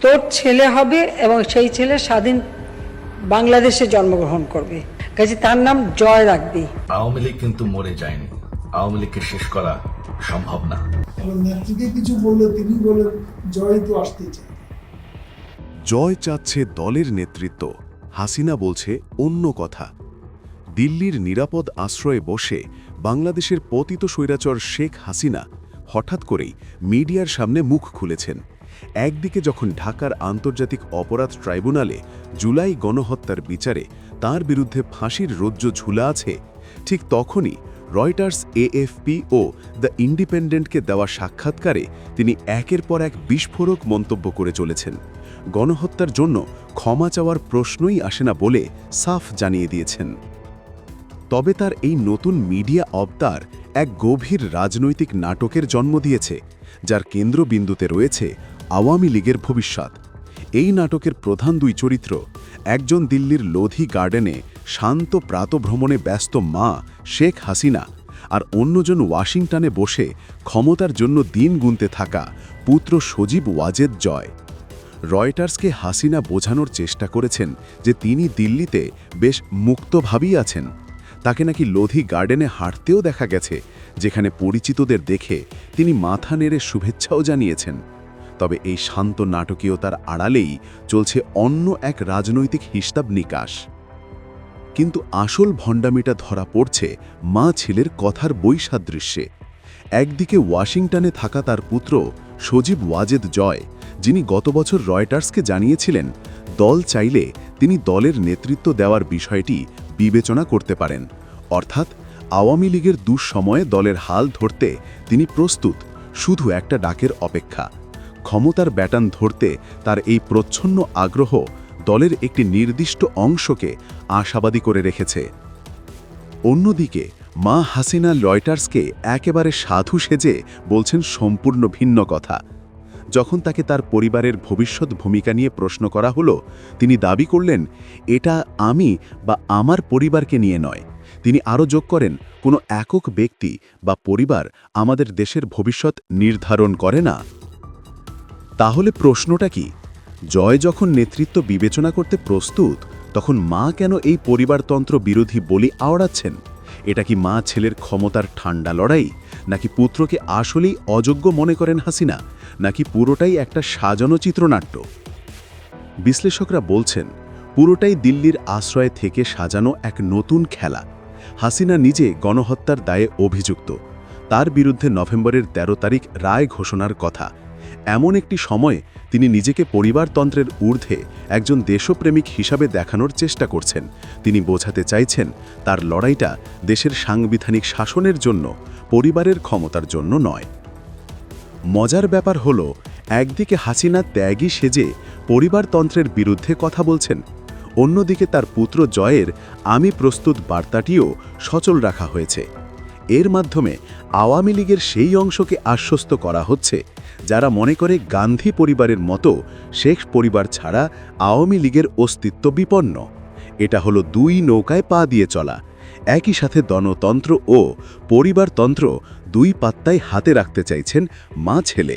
তোর ছেলে হবে এবং সেই ছেলে স্বাধীন বাংলাদেশে জন্মগ্রহণ করবে। কাজে তার নাম জয় রাখবি আওয়ামী লীগ কিন্তু মরে যায়নি। আওয়ামী লীগকে শেষ করা সম্ভব না। নেত্রীকে কিছু বললে তিনি বলেন জয় তো আসতে চায়। জয় চাচ্ছে দলের নেতৃত্ব। হাসিনা বলছে অন্য কথা। দিল্লির নিরাপদ আশ্রয়ে বসে বাংলাদেশের পতিত স্বৈরাচর শেখ হাসিনা হঠাৎ করেই মিডিয়ার সামনে মুখ খুলেছেন। একদিকে যখন ঢাকার আন্তর্জাতিক অপরাধ ট্রাইব্যুনালে জুলাই গণহত্যার বিচারে তার বিরুদ্ধে ফাঁসির রজ্জ ঝুলা আছে, ঠিক তখনই রয়টার্স এএফপি ও দ্য ইন্ডিপেন্ডেন্টকে দেওয়া সাক্ষাৎকারে তিনি একের পর এক বিস্ফোরক মন্তব্য করে চলেছেন। গণহত্যার জন্য ক্ষমা চাওয়ার প্রশ্নই আসে না বলে সাফ জানিয়ে দিয়েছেন। তবে তার এই নতুন মিডিয়া অবতার এক গভীর রাজনৈতিক নাটকের জন্ম দিয়েছে, যার কেন্দ্রবিন্দুতে রয়েছে আওয়ামী লীগের ভবিষ্যৎ। এই নাটকের প্রধান দুই চরিত্র একজন দিল্লির লোধি গার্ডেনে শান্ত প্রাতভ্রমণে ব্যস্ত মা শেখ হাসিনা আর অন্যজন ওয়াশিংটনে বসে ক্ষমতার জন্য দিন গুনতে থাকা পুত্র সজীব ওয়াজেদ জয়। রয়টার্সকে হাসিনা বোঝানোর চেষ্টা করেছেন যে তিনি দিল্লিতে বেশ মুক্তভাবেই আছেন। তাকে নাকি লোধি গার্ডেনে হাঁটতেও দেখা গেছে, যেখানে পরিচিতদের দেখে তিনি মাথা নেড়ে শুভেচ্ছাও জানিয়েছেন। তবে এই শান্ত নাটকীয়তার আড়ালেই চলছে অন্য এক রাজনৈতিক হিসাব নিকাশ। কিন্তু আসল ভণ্ডামিটা ধরা পড়ছে মা ছেলের কথার বৈসাদৃশ্যে। একদিকে ওয়াশিংটনে থাকা তার পুত্র সজীব ওয়াজেদ জয়, যিনি গত বছর রয়টার্সকে জানিয়েছিলেন, দল চাইলে তিনি দলের নেতৃত্ব দেওয়ার বিষয়টি বিবেচনা করতে পারেন। অর্থাৎ আওয়ামী লীগের দুঃসময়ে দলের হাল ধরতে তিনি প্রস্তুত, শুধু একটা ডাকের অপেক্ষা। ক্ষমতার ব্যাটান ধরতে তার এই প্রচ্ছন্ন আগ্রহ দলের একটি নির্দিষ্ট অংশকে আশাবাদী করে রেখেছে। অন্যদিকে, মা হাসিনা লয়টার্সকে একেবারে সাধু সেজে বলছেন সম্পূর্ণ ভিন্ন কথা। যখন তাকে তার পরিবারের ভবিষ্যৎ ভূমিকা নিয়ে প্রশ্ন করা হলো, তিনি দাবি করলেন, এটা আমি বা আমার পরিবারকে নিয়ে নয়। তিনি আরও যোগ করেন, কোনো একক ব্যক্তি বা পরিবার আমাদের দেশের ভবিষ্যৎ নির্ধারণ করে না। তাহলে প্রশ্নটা কি? জয় যখন নেতৃত্ব বিবেচনা করতে প্রস্তুত, তখন মা কেন এই পরিবারতন্ত্র বিরোধী বলি আওড়াচ্ছেন? এটা কি মা ছেলের ক্ষমতার ঠান্ডা লড়াই? নাকি পুত্রকে আসলেই অযোগ্য মনে করেন হাসিনা? নাকি পুরোটাই একটা সাজানো চিত্রনাট্য? বিশ্লেষকরা বলছেন, পুরোটাই দিল্লির আশ্রয় থেকে সাজানো এক নতুন খেলা। হাসিনা নিজে গণহত্যার দায়ে অভিযুক্ত। তার বিরুদ্ধে নভেম্বরের ১৩ তারিখ রায় ঘোষণার কথা। এমন একটি সময়ে তিনি নিজেকে পরিবারতন্ত্রের ঊর্ধ্বে একজন দেশপ্রেমিক হিসাবে দেখানোর চেষ্টা করছেন। তিনি বোঝাতে চাইছেন, তার লড়াইটা দেশের সাংবিধানিক শাসনের জন্য, পরিবারের ক্ষমতার জন্য নয়। মজার ব্যাপার হল, একদিকে হাসিনা ত্যাগী সেজে পরিবারতন্ত্রের বিরুদ্ধে কথা বলছেন, অন্যদিকে তার পুত্র জয়ের আমি প্রস্তুত বার্তাটিও সচল রাখা হয়েছে। এর মাধ্যমে আওয়ামী লীগের সেই অংশকে আশ্বস্ত করা হচ্ছে, যারা মনে করে গান্ধী পরিবারের মতো শেখ পরিবার ছাড়া আওয়ামী লীগের অস্তিত্ব বিপন্ন। এটা হলো দুই নৌকায় পা দিয়ে চলা, একই সাথে দনতন্ত্র ও পরিবারতন্ত্র দুই পাত্তায় হাতে রাখতে চাইছেন মা ছেলে।